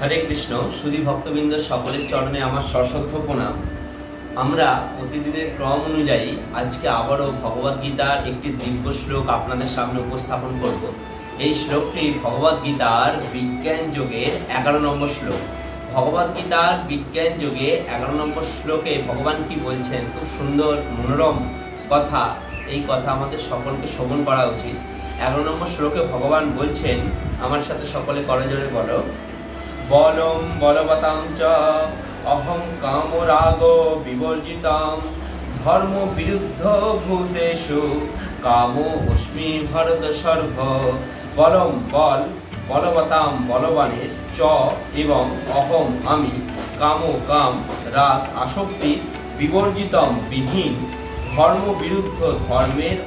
হরে কৃষ্ণ, সুধী ভক্তবৃন্দ সকলের চরণে আমার সশ্রদ্ধ প্রণাম। আমরা প্রতিদিনের ক্রম অনুযায়ী আজকে আবারও ভগবদ গীতার একটি দিব্য শ্লোক আপনাদের সামনে উপস্থাপন করব। এই শ্লোকটি ভগবদ গীতার বিজ্ঞান যোগের এগারো নম্বর শ্লোক। ভগবদ গীতার বিজ্ঞান যোগে এগারো নম্বর শ্লোকে ভগবান কি বলছেন? খুব সুন্দর, মনোরম কথা। এই কথা আমাদের সকলকে শ্রবণ করা উচিত। এগারো নম্বর শ্লোকে ভগবান বলছেন, আমার সাথে সকলে করজোরে বলো বলম বলবতাং চ, অহং কাম রাগ বিবর্জিতাম। ধর্ম বিরুদ্ধ ভূতেষু, কাম অস্মি ভরত সর্ব। বলম বল, বলবতাম বলবানের চ এবং অহম আমি, কাম কাম রাগ আসক্তি বিবর্জিতম বিহীন। ধর্ম বিরুদ্ধ ধর্মের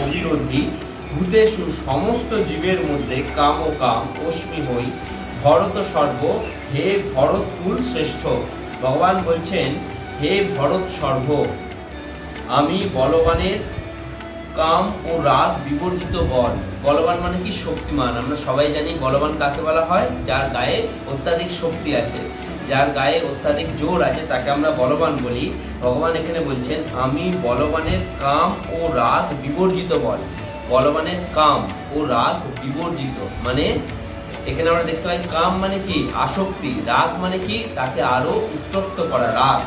অবিরোধী ভূতেষু সমস্ত জীবের মধ্যে কাম ও কাম অস্মি হই, ভরত সর্ব, হে ভরত কুল শ্রেষ্ঠ। ভগবান বলছেন, হে ভরত সর্ব, আমি বলবানের কাম ও রাগ বিবর্জিত বল। বলবান মানে কি? শক্তিমান। আমরা সবাই জানি বলবান কাকে বলা হয়? যার গায়ে অত্যাধিক শক্তি আছে, যার গায়ে অত্যাধিক জোর আছে, তাকে আমরা বলবান বলি। ভগবান এখানে বলছেন, আমি বলবানের কাম ও রাগ বিবর্জিত বল। বলবানের কাম ও রাগ বিবর্জিত। মানে এখানে আমরা দেখতে পাই কাম মানে কি? আসক্তি। রাগ মানে কি? তাকে আরও উত্তপ্ত করা, রাগ।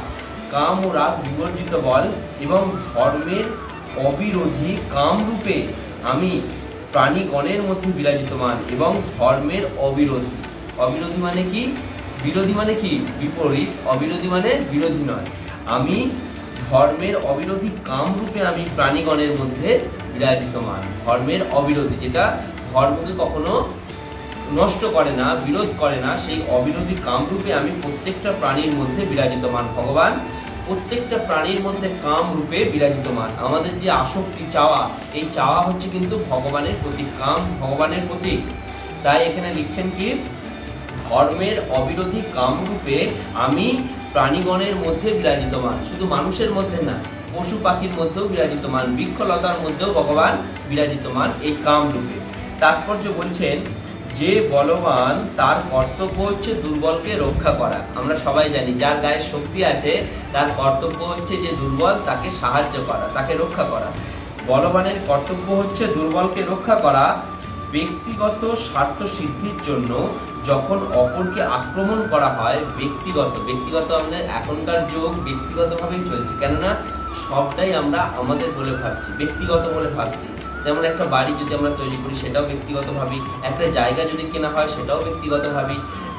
কাম ও রাগ বিবর্জিত বল এবং ধর্মের অবিরোধী কাম রূপে আমি প্রাণীগণের মধ্যে বিরাজিতমান এবং ধর্মের অবিরোধী। অবিরোধী মানে কি? বিরোধী মানে কি? বিপরীত। অবিরোধী মানে বিরোধী নয়। আমি ধর্মের অবিরোধী কাম রূপে আমি প্রাণীগণের মধ্যে বিরাজিতমান। ধর্মের অবিরোধী, যেটা ধর্মকে কখনো নষ্ট করে না, বিরোধ করে না, সেই অবিরোধী কামরূপে আমি প্রত্যেকটা প্রাণীর মধ্যে বিরাজিতমান। ভগবান, প্রত্যেকটা প্রাণীর মধ্যে কাম রূপে বিরাজিতমান। আমাদের যে আসক্তি, চাওয়া, এই চাওয়া হচ্ছে কিন্তু ভগবানের প্রতীক কাম, ভগবানের প্রতীক তাই এখানে লিখছেন কি? ধর্মের অবিরোধী কামরূপে আমি প্রাণীগণের মধ্যে বিরাজিতমান। শুধু মানুষের মধ্যে না পশু পাখির মধ্যেও বিরাজিতমান বৃক্ষলতার মধ্যেও ভগবান বিরাজিতমান এই কামরূপে। তাৎপর্য বলছেন যে বলবান তার কর্তব্য হচ্ছে দুর্বলকে রক্ষা করা। আমরা সবাই জানি যার গায়ে শক্তি আছে, তার কর্তব্য হচ্ছে যে দুর্বল তাকে সাহায্য করা, তাকে রক্ষা করা। বলবানের কর্তব্য হচ্ছে দুর্বলকে রক্ষা করা ব্যক্তিগত স্বার্থ সিদ্ধির জন্য যখন অপরকে আক্রমণ করা হয় ব্যক্তিগত। ব্যক্তিগত আমাদের এখনকার যুগ ব্যক্তিগতভাবেই চলছে। কেননা সবটাই আমরা আমাদের বলে ভাবছি, ব্যক্তিগত বলে ভাবছি। যেমন একটা বাড়ি যদি আমরা তৈরি করি, সেটাও ব্যক্তিগত ভাবি। একটা জায়গা যদি কেনা হয়, সেটাও ব্যক্তিগত ভাবি।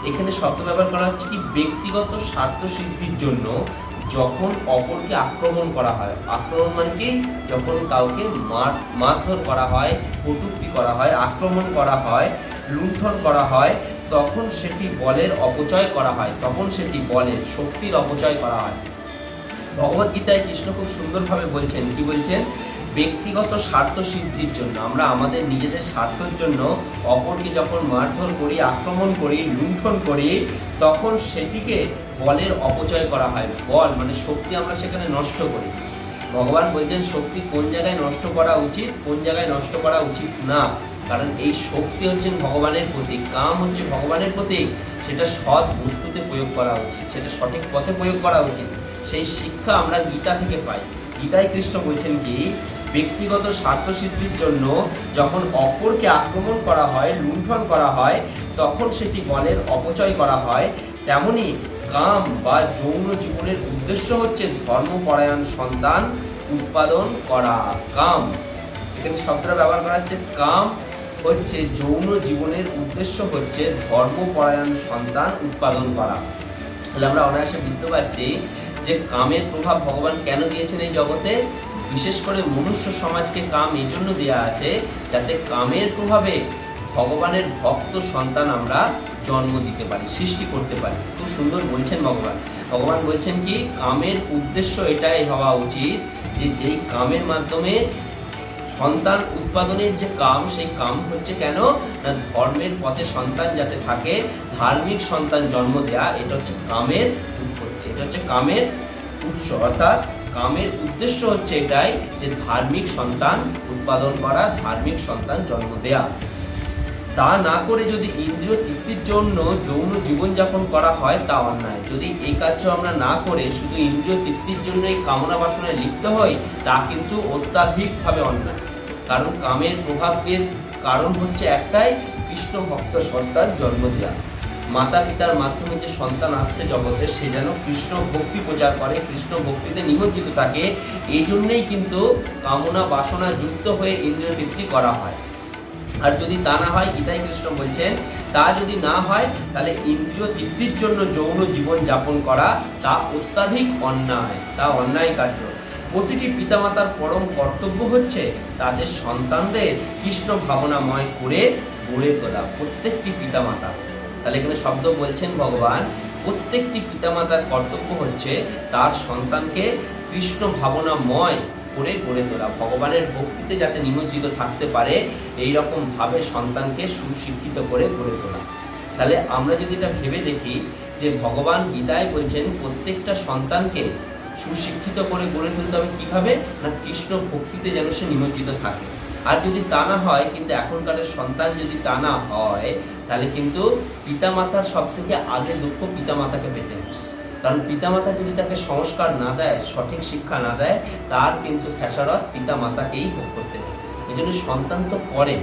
এখানে শব্দ ব্যবহার করা হচ্ছে কি, ব্যক্তিগত স্বার্থ সিদ্ধির জন্য যখন অপরকে আক্রমণ করা হয়। আক্রমণ মানে কি? যখন কাউকে মার, মারধর করা হয়, কটূক্তি করা হয়, আক্রমণ করা হয়, লুণ্ঠন করা হয়, তখন সেটি বলের অপচয় করা হয়। তখন সেটি বলের শক্তির অপচয় করা হয়। ভগবত গীতায় কৃষ্ণ খুব সুন্দরভাবে বলছেন, কি বলছেন? ব্যক্তিগত স্বার্থ সিদ্ধির জন্য, আমরা আমাদের নিজেদের স্বার্থের জন্য অপরকে যখন মারধর করি, আক্রমণ করি, লুণ্ঠন করি, তখন সেটিকে বলের অপচয় করা হয় বল মানে শক্তি আমরা সেখানে নষ্ট করি। ভগবান বলছেন, শক্তি কোন জায়গায় নষ্ট করা উচিত, কোন জায়গায় নষ্ট করা উচিত না? কারণ এই শক্তি হচ্ছেন ভগবানের প্রতীক, কাম হচ্ছে ভগবানের প্রতীক। সেটা সৎ বস্তুতে প্রয়োগ করা উচিত, সেটা সঠিক পথে প্রয়োগ করা উচিত। সেই শিক্ষা আমরা গীতা থেকে পাই। গীতায় কৃষ্ণ বলছেন কি, ব্যক্তিগত স্বার্থ সিদ্ধির জন্য যখন অপরকে আক্রমণ করা হয়, লুণ্ঠন করা হয়, তখন সেটি বলের অপচয় করা হয়। তেমনি কাম বা যৌন জীবনের উদ্দেশ্য হচ্ছে ধর্মপরায়ণ সন্তান উৎপাদন করা। কাম, এখানে শব্দটা ব্যবহার করা হচ্ছে, কাম হচ্ছে যৌন জীবনের উদ্দেশ্য হচ্ছে ধর্মপরায়ণ সন্তান উৎপাদন করা। তাহলে আমরা অনায়াসে বুঝতে পারছি যে কামের প্রভাব ভগবান কেন দিয়েছেন এই জগতে? বিশেষ করে মনুষ্য সমাজকে কাম এই জন্য দেওয়া আছে যাতে কামের প্রভাবে ভগবানের ভক্ত সন্তান আমরা জন্ম দিতে পারি, সৃষ্টি করতে পারি। খুব সুন্দর বলছেন ভগবান। ভগবান বলছেন কি, কামের উদ্দেশ্য এটাই হওয়া উচিত যে যেই কামের মাধ্যমে সন্তান উৎপাদনের যে কাম, সেই কাম হচ্ছে কেন? না, ধর্মের পথে সন্তান যাতে থাকে, ধার্মিক সন্তান জন্ম দেয়া, এটা হচ্ছে কামের এটা হচ্ছে কামের উৎস, অর্থাৎ কামের উদ্দেশ্য হচ্ছে এটাই যে ধার্মিক সন্তান উৎপাদন করা, ধার্মিক সন্তান জন্ম দেয়া। তা না করে যদি ইন্দ্রিয় তৃপ্তির জন্য যৌন জীবনযাপন করা হয়, তা অন্যায়। যদি এই কার্য আমরা না করে শুধু ইন্দ্রিয় তৃপ্তির জন্য এই কামনা বাসনায় লিপ্ত হই, তা কিন্তু অত্যাধিকভাবে অন্যায়। কারণ কামের প্রভাবের কারণ হচ্ছে একটাই, কৃষ্ণ ভক্ত সন্তান জন্ম দেওয়া মাতা পিতার মাধ্যমে যে সন্তান আসছে জগতে, সে যেন কৃষ্ণ ভক্তি প্রচার করে, কৃষ্ণ ভক্তিতে নিমজ্জিত থাকে, এই জন্যেই কিন্তু কামনা বাসনা যুক্ত হয়ে ইন্দ্রিয় তৃপ্তি করা হয়। আর যদি তা না হয় গীতাই কৃষ্ণ বলছেন, তা যদি না হয়, তাহলে ইন্দ্রিয় তৃপ্তির জন্য যৌন জীবন যাপন করা, তা অত্যাধিক অন্যায়, তা অন্যায় কার্য প্রতিটি পিতামাতার পরম কর্তব্য হচ্ছে তাদের সন্তানদের কৃষ্ণ ভাবনাময় করে গড়ে তোলা প্রত্যেকটি পিতামাতা। তাহলে এখানে শব্দ বলছেন ভগবান, প্রত্যেকটি পিতামাতার কর্তব্য হচ্ছে তার সন্তানকে কৃষ্ণ ভাবনাময় করে গড়ে তোলা। ভগবানের ভক্তিতে যাতে নিমজ্জিত থাকতে পারে এই ভাবে সন্তানকে সুশিক্ষিত করে গড়ে তোলা। তাহলে আমরা যদি এটা ভেবে দেখি যে ভগবান গীতায় বলছেন, প্রত্যেকটা সন্তানকে সুশিক্ষিত করে গড়ে তুলতে হবে কীভাবে? না কৃষ্ণ ভক্তিতে যেন সে নিমজ্জিত থাকে। আর যদি তা না হয়, কিন্তু এখনকারের সন্তান যদি তা না হয়, তাহলে কিন্তু পিতামাতার সব থেকে আগে দুঃখ পিতামাতাকে পেতে। কারণ পিতামাতা যদি তাকে সংস্কার না দেয়, সঠিক শিক্ষা না দেয়, তার কিন্তু খেসারত পিতামাতাকেই ভোগ করতে হবে। এই জন্য সন্তান তো পরে।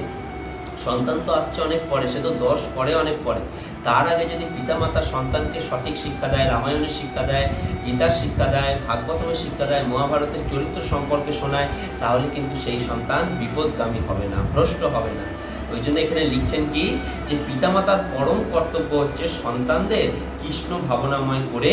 সন্তান তো আসছে অনেক পরে, সে তো দশ পরে অনেক পরে। তার আগে যদি পিতামাতা সন্তানকে সঠিক শিক্ষা দেয়, রামায়ণের শিক্ষা দেয়, গীতার শিক্ষা দেয়, ভাগবতমের শিক্ষা দেয়, মহাভারতের চরিত্র সম্পর্কে শোনায়, তাহলে কিন্তু সেই সন্তান বিপদগামী হবে না, ভ্রষ্ট হবে না। ওই জন্য এখানে লিখছেন কি? যে পিতামাতার পরম কর্তব্য হচ্ছে সন্তানদের কৃষ্ণ ভাবনাময় করে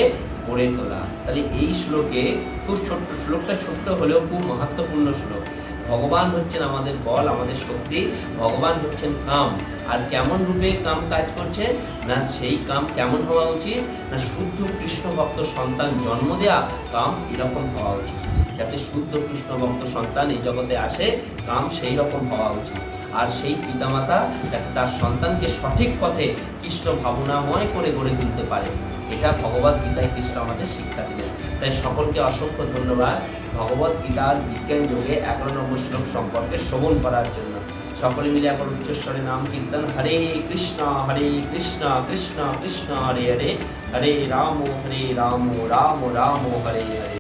গড়ে তোলা। তাহলে এই শ্লোকে খুব ছোট্ট, শ্লোকটা ছোট্ট হলেও খুব মাহাত্মপূর্ণ শ্লোক। ভগবান হচ্ছেন আমাদের বল, আমাদের শক্তি, ভগবান হচ্ছেন কাম। আর কেমন রূপে কাম কাজ করছে? না সেই কাম কেমন হওয়া উচিত? না শুদ্ধ কৃষ্ণ ভক্ত সন্তান জন্ম দেয়া কাম এরকম হওয়া উচিত। যাতে শুদ্ধ কৃষ্ণ ভক্ত সন্তান এই জগতে আসে, কাম সেই রকম হওয়া উচিত। আর সেই পিতামাতা যাতে তার সন্তানকে সঠিক পথে কৃষ্ণ ভাবনাময় করে গড়ে তুলতে পারে। এটা ভগবত গীতায় কৃষ্ণ আমাদের শিক্ষা দিলেন। তাই সকলকে অসংখ্য ধন্যবাদ। ভগবত গীতার বিজ্ঞান যোগে এগারো নম্বর শ্লোক সম্পর্কে শ্রবণ করার জন্য। সকলে মিলে এখন উচ্চস্বরে নাম কীর্তন। হরে কৃষ্ণ হরে কৃষ্ণ কৃষ্ণ কৃষ্ণ, হরে হরে। হরে রাম হরে রাম রাম রাম, হরে হরে।